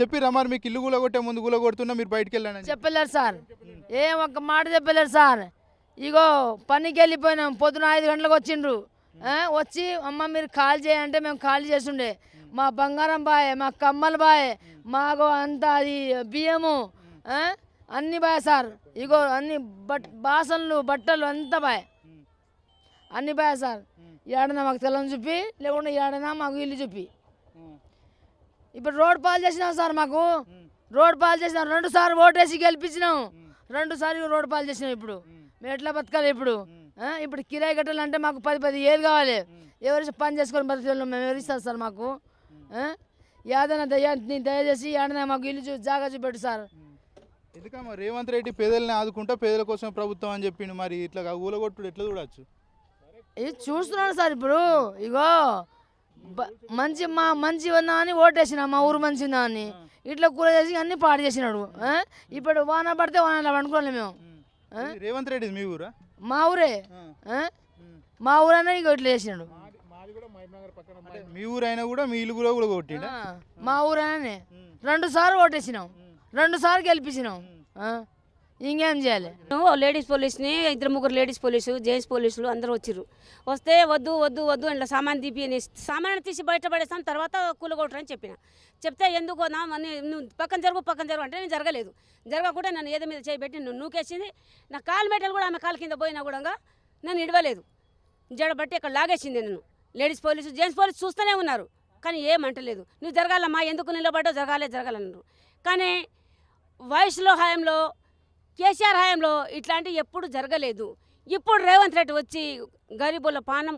చెప్పిరా మరి మీకు ఇల్లు కూలగొట్టే ముందు కూలగొడుతున్నా మీరు బయటికి వెళ్ళాను చెప్పలేరు సార్. ఏం ఒక్క మాట చెప్పలేరు సార్. ఇగో పనికి వెళ్ళిపోయినాం పొద్దున ఐదు గంటలకు వచ్చిండ్రు. వచ్చి అమ్మ మీరు కాల్ చేయంటే మేము కాల్ చేస్తుండే. మా బంగారం బాయ్ మా కమ్మల బాయ్ మాకు అంత అది బియ్యము అన్ని బాయ్ సార్. ఇగో అన్ని బట్ బాసన్లు బట్టలు అంతా బాయ్. అన్ని బాయ్ సార్. ఏడన్నా మాకు తెల్లని చూపి లేకుండా ఏడన్నా మాకు ఇల్లు చూపి. ఇప్పుడు రోడ్ పాలు చేసినాం సార్ మాకు. రోడ్ పాలు చేసినాం. రెండు సార్లు ఓటేసి గెలిపించినాం. రెండు సార్లు రోడ్ పాలు చేసినాం ఇప్పుడు. మేము ఎట్లా బతకాలి ఇప్పుడు? ఇప్పుడు కిరాయి కట్టాలంటే మాకు పది పది ఏళ్ళు కావాలి? ఎవరు పని చేసుకొని బతికే మేము ఎవరిస్తారు సార్ మాకు? ఏదైనా దయ దయచేసి ఏడన్నా మాకు ఇల్లు చూ జాగా చూపెట్టు సార్. ఎందుకమ్మా రేవంత్ రెడ్డి పేదల్ని ఆదుకుంటా పేదల కోసం ప్రభుత్వం అని చెప్పిండు. మరి ఇట్లా ఊలగొట్టుడు ఎట్లా చూడొచ్చు? ఇది చూస్తున్నాను సార్ ఇప్పుడు. ఇగో మంచి మా మంచి ఉందా అని ఓటేసిన మా ఊరు మంచి ఉందా అని ఇట్లా కూర చేసి అన్ని పాడు చేసినాడు. ఆ? ఇప్పుడు వాన పడితే వాన పండుకోలేము మేము. రేవంత్ రెడ్డి మీ ఊరా? మా ఊరే? మా ఊరైనా ఇక ఇట్లా చేసినాడు. మీ ఊరైనా కూడా మీ ఇల్లు కూడా ఆ, మా ఊరైనానే. రెండు సార్లు ఓటేసినాం. రెండు సార్లు గెలిపించినాం. ఆ? ఇంకేం చేయాలి? లేడీస్ పోలీస్ని ఇద్దరు ముగ్గురు లేడీస్ పోలీసు జెంట్స్ పోలీసులు అందరూ వచ్చిర్రు. వస్తే వద్దు వద్దు వద్దు ఇంట్లో సామాన్ తీపి అని సామాన్ తీసి బయటపడేస్తాం తర్వాత కూలగొట్టరని చెప్పిన. చెప్తే ఎందుకు అని నువ్వు పక్కన జరుగు పక్కన జరుగు అంటే నేను జరగలేదు. జరగకుండా నన్ను ఏదో మీద చేయబెట్టి నువ్వు నూకేసింది. నా కాలు మెటలు కూడా ఆమె కాలు కింద పోయినా కూడా నన్ను ఇడవలేదు. జడబట్టి ఇక్కడ లాగేసింది నన్ను. లేడీస్ పోలీసు జెంట్స్ పోలీసు చూస్తూనే ఉన్నారు. కానీ ఏమంటలేదు నువ్వు జరగాలమ్మా ఎందుకు నిలబడ్డావు? జరగాలే జరగాలన్నారు. కానీ వయసులో హయాంలో కేసీఆర్ హయాంలో ఇట్లాంటివి ఎప్పుడు జరగలేదు. ఇప్పుడు రేవంత్ రెడ్డి వచ్చి గరీబుల పానం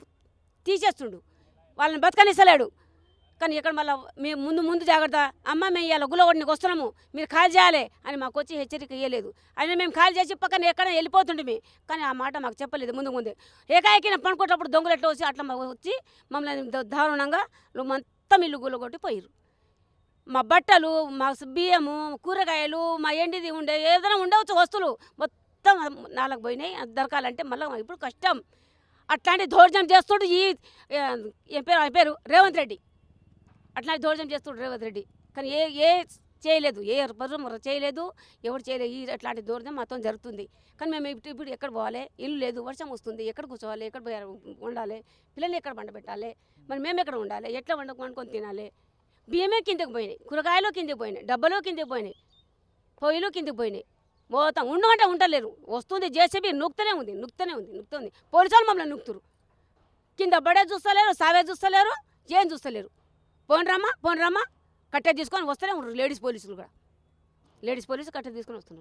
తీసేస్తుండు. వాళ్ళని బతకనిస్తలేడు. కానీ ఇక్కడ మళ్ళీ మేము ముందు ముందు జాగ్రత్త. అమ్మ మేము ఇవాళ గులగొడికి వస్తున్నాము. మీరు ఖాళీ చేయాలి అని మాకు వచ్చి హెచ్చరిక ఇవ్వలేదు అయినా మేము ఖాళీ చేసి పక్కన ఎక్కడ వెళ్ళిపోతుండే కానీ ఆ మాట మాకు చెప్పలేదు ముందు ముందే. ఏకాఏకిన పనుకున్నప్పుడు దొంగలు ఎట్లా వచ్చి అట్లా మాకు వచ్చి మమ్మల్ని దారుణంగా మొత్తం ఇల్లు గులగొట్టి పోయారు మా బట్టలు మా బియ్యము కూరగాయలు మా ఎండిది ఉండే ఏదైనా ఉండవచ్చు వస్తువులు. మొత్తం నాలుగు పోయినాయి. దొరకాలంటే మళ్ళీ ఇప్పుడు కష్టం. అట్లాంటి దౌర్జన్యం చేస్తుడు ఈ ఏం పేరు ఆయన పేరు? రేవంత్ రెడ్డి. అట్లాంటి దౌర్జన్యం చేస్తుడు రేవంత్ రెడ్డి. కానీ ఏ ఏ చేయలేదు. ఏ పరుమర చేయలేదు. ఎవరు చేయలేదు ఈ అట్లాంటి దౌర్జన్యం మొత్తం జరుగుతుంది. కానీ మేము ఇప్పుడు ఇప్పుడు ఎక్కడ పోవాలి? ఇల్లు లేదు. వర్షం వస్తుంది. ఎక్కడ కూర్చోవాలి? ఎక్కడ ఉండాలి? పిల్లల్ని ఎక్కడ పండబెట్టాలి? మరి మేము ఎక్కడ ఉండాలి? ఎట్లా వండుకు వండుకొని తినాలి? బియ్యమే కిందకి పోయినాయి కూరగాయలు కిందకి పోయినాయి డబ్బలు కిందకి పోయినాయి పొయ్యిలు కిందకి పోయినాయి. పోతాం ఉండమంటే ఉండలేరు వస్తుంది జేసీబీ నుక్తనే ఉంది నుక్తనే ఉంది నుక్తుంది పోలీసు వాళ్ళు మమ్మల్ని నుక్తురు. కింద బడే చూస్తలేరు సావే చూస్తలేరు ఏం చూస్తలేరు. పోన్ రమ్మా పోన్ రమ్మా. కట్టె తీసుకొని వస్తూనే ఉండరు లేడీస్ పోలీసులు కూడా. లేడీస్ పోలీసులు కట్టె తీసుకొని వస్తున్నారు.